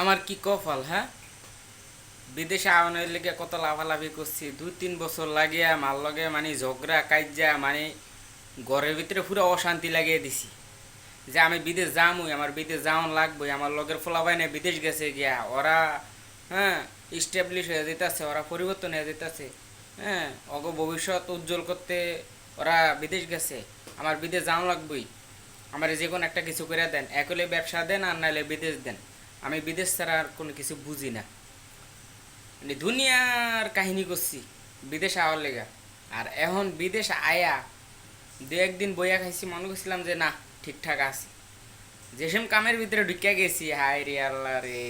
আমার কি কপাল হ্যাঁ? বিদেশে আওয়ানোর লেগে কত লাভালাভি করছি। দুই তিন বছর লাগিয়া মার লগে মানে ঝগড়া কাজ্যা মানে ঘরের ভিতরে পুরো অশান্তি লাগিয়ে দিছি। যে আমি বিদেশ যামই, আমার বিদেশ যাওয়ান লাগবই, আমার লগের ফোলাবাই না বিদেশ গেছে গিয়া। ওরা হ্যাঁ ইস্টাবলিশ হয়ে যেতেছে, ওরা পরিবর্তন হয়ে যেতেছে হ্যাঁ অগ ভবিষ্যৎ উজ্জ্বল করতে ওরা বিদেশ গেছে, আমার বিদেশ যাওয়ান লাগবই। আমার যে কোনো একটা কিছু করে দেন একলে ব্যবসা দেন আর নাহলে বিদেশ দেন। আমি বিদেশ ছাড়া আর কোনো কিছু বুঝি না। মানে দুনিয়ার কাহিনী করছি, বিদেশ আওয়ার লেগা। আর এখন বিদেশ আয়া, দু একদিন বইয়া খাইছি, মনে করছিলাম যে না, ঠিকঠাক আছে। যেসব কামের ভিতরে ঢুকিয়া গেছি, হায় রে আল্লাহ রে।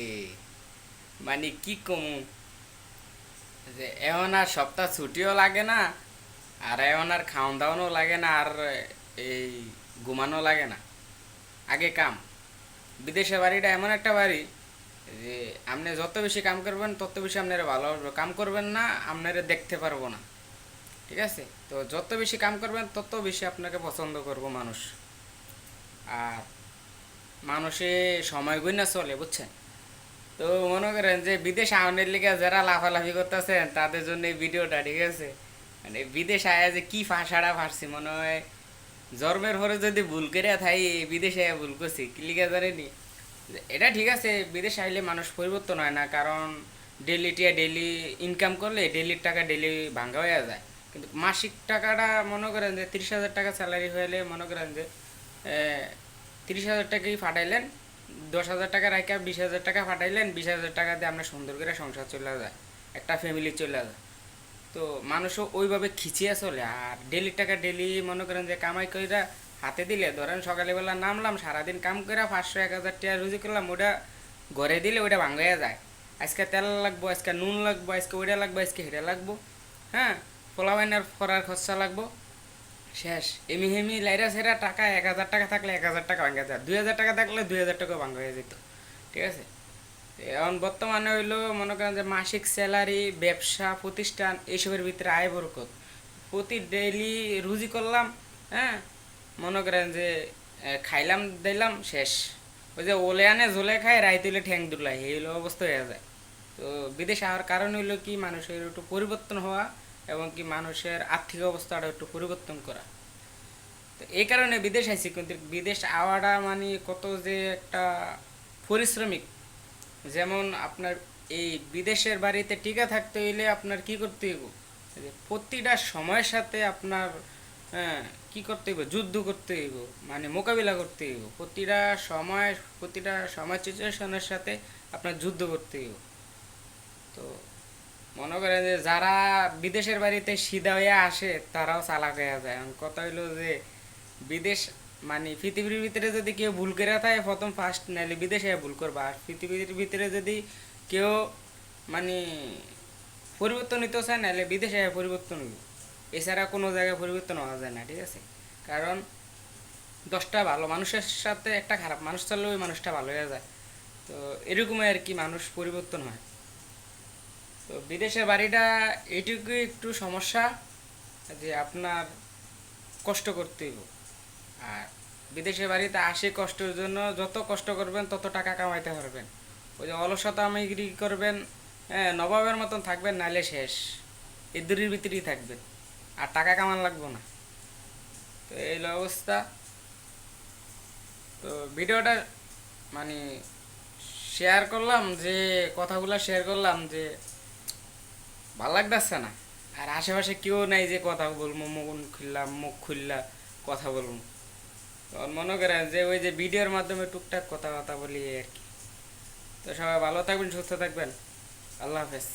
মানে কি কমু? যে এখন আর সপ্তাহ ছুটিও লাগে না, আর এখন আর খাওয়ান দাওয়ানও লাগে না, আর এই ঘুমানো লাগে না। আগে কাম। বিদেশে বাড়িটা এমন একটা বাড়ি যে আপনি যত বেশি কাম করবেন, তত বেশি আপনারা ভালো হবে কাম করবেন না, আপনারা দেখতে পারব না। ঠিক আছে? তো যত বেশি কাম করবেন, তত বেশি আপনাকে পছন্দ করব মানুষ। আর মানুষে সময় গই না চলে, বুঝছেন? তো মনে করেন যে বিদেশ আউনের লিগে যারা লাফালাফি করতেছেন, তাদের জন্য এই ভিডিওটা, ঠিক আছে? মানে বিদেশ আয়া যে কি ফাঁসাটা ফাঁসছি মনে হয় জন্মের পরে যদি ভুল করে থাই, বিদেশে ভুল করছি, কি লিগে জানেনি? এটা ঠিক আছে, বিদেশে আইলে মানুষ পরিবর্তন হয় না, কারণ ডেলি টিয়া ডেলি ইনকাম করলে ডেলির টাকা ডেলি ভাঙ্গা হয়ে যায়। কিন্তু মাসিক টাকাটা মনে করেন যে তিরিশ হাজার টাকা স্যালারি হলে মনে করেন যে তিরিশ হাজার টাকাই ফাটাইলেন, দশ হাজার টাকা রাখা বিশ হাজার টাকা ফাটাইলেন, বিশ হাজার টাকা দিয়ে আপনার সুন্দর করে সংসার চলে যায়, একটা ফ্যামিলি চলে যায়। তো মানুষও ওইভাবে খিচিয়ে চলে। আর ডেলি টাকা ডেলি মনে করেন যে কামাই কইরা হাতে দিলে, ধরেন সকালবেলা নামলাম, সারাদিন কাম করে পাঁচশো, এক হাজার টাকা রুজি করলাম ওটা ঘরে দিলে ওটা ভাঙ্গাইয়া যায়। আজকে তেল লাগবো, আজকে নুন লাগবো, আজকে ওইটা লাগবো, আজকে হেটা লাগবো হ্যাঁ? পোলাবাইনার ফরার খরচা লাগবো। শেষ। এমি হেমি লাইরা সেরা টাকা, এক হাজার টাকা থাকলে এক হাজার টাকা ভাঙ্গা যায়। দুই হাজার টাকা থাকলে দুই হাজার টাকা ভাঙ্গা হয়ে যেত। ঠিক আছে? এখন বর্তমানে হইল, মনে করেন যে মাসিক স্যালারি ব্যবসা, প্রতিষ্ঠান এইসবের ভিতরে আয় বরকত। প্রতি ডেইলি রুজি করলাম হ্যাঁ? মনে করেন যে খাইলাম, দিলাম, শেষ। ওই যে ওলে আনে, ঝোলে খায় রাই তুলে ঠ্যাং দুলাই এই হলো অবস্থা হয়ে যায়। তো বিদেশ আসার কারণ হইল কি, মানুষের একটু পরিবর্তন হওয়া এবং কি মানুষের আর্থিক অবস্থাটা একটু পরিবর্তন করা। তো এই কারণে বিদেশ আইছি, কিন্তু বিদেশ আওয়াটা মানে কত যে একটা পরিশ্রমিক। যেমন আপনার এই বিদেশের বাড়িতে টিকা থাকতে হইলে আপনার কি করতে হইব? প্রতিটা সময়ের সাথে আপনার হ্যাঁ, কি করতে হইব? যুদ্ধ করতে হইব মানে মোকাবিলা করতে হইব। প্রতিটা সময় প্রতিটা সময় সিচুয়েশনের সাথে আপনার যুদ্ধ করতে হইব। তো মনে করেন যে যারা বিদেশের বাড়িতে সিধা হয়ে আসে তারাও চালাক হয়ে যায়। কথা হইল যে বিদেশ মানে পৃথিবীর ভিতরে যদি কেউ ভুল করে থাকে, প্রথম ফার্স্ট নাহলে বিদেশে ভুল করবা। আর পৃথিবীর ভিতরে যদি কেউ মানে পরিবর্তন হইতে চায়, নাহলে বিদেশে পরিবর্তন হইব। এছাড়া কোনো জায়গায় পরিবর্তন হওয়া যায় না, ঠিক আছে? কারণ দশটা ভালো মানুষের সাথে একটা খারাপ মানুষ চললে ওই মানুষটা ভালো হয়ে যায়। তো এরকমই আর কি মানুষ পরিবর্তন হয়। তো বিদেশে বাড়িটা এইটুকু একটু সমস্যা যে আপনার কষ্ট করতে হইব। আর বিদেশে বাড়িতে আসে কষ্টের জন্য যত কষ্ট করবেন, তত টাকা কামাইতে পারবেন। ওই যে অলসতা আমিগিরি করবেন হ্যাঁ নবাবের মতন থাকবেন, নাইলে শেষ। এই দূরের ভিতরেই থাকবেন। আর টাকা কামান লাগবো না। তো এই অবস্থা। তো ভিডিওটা মানে শেয়ার করলাম যে, কথাগুলো শেয়ার করলাম যে, ভালো লাগতেছে না। আর আশেপাশে কেউ নাই যে কথা বলব মন খুললাম, মুখ খুললা, কথা বলব। মনে করেন যে ওই যে ভিডিওর মাধ্যমে টুকটাক কথাবার্তা কথা বলি আর কি। তো সবাই ভালো থাকবেন, সুস্থ থাকবেন। আল্লাহ হাফেজ।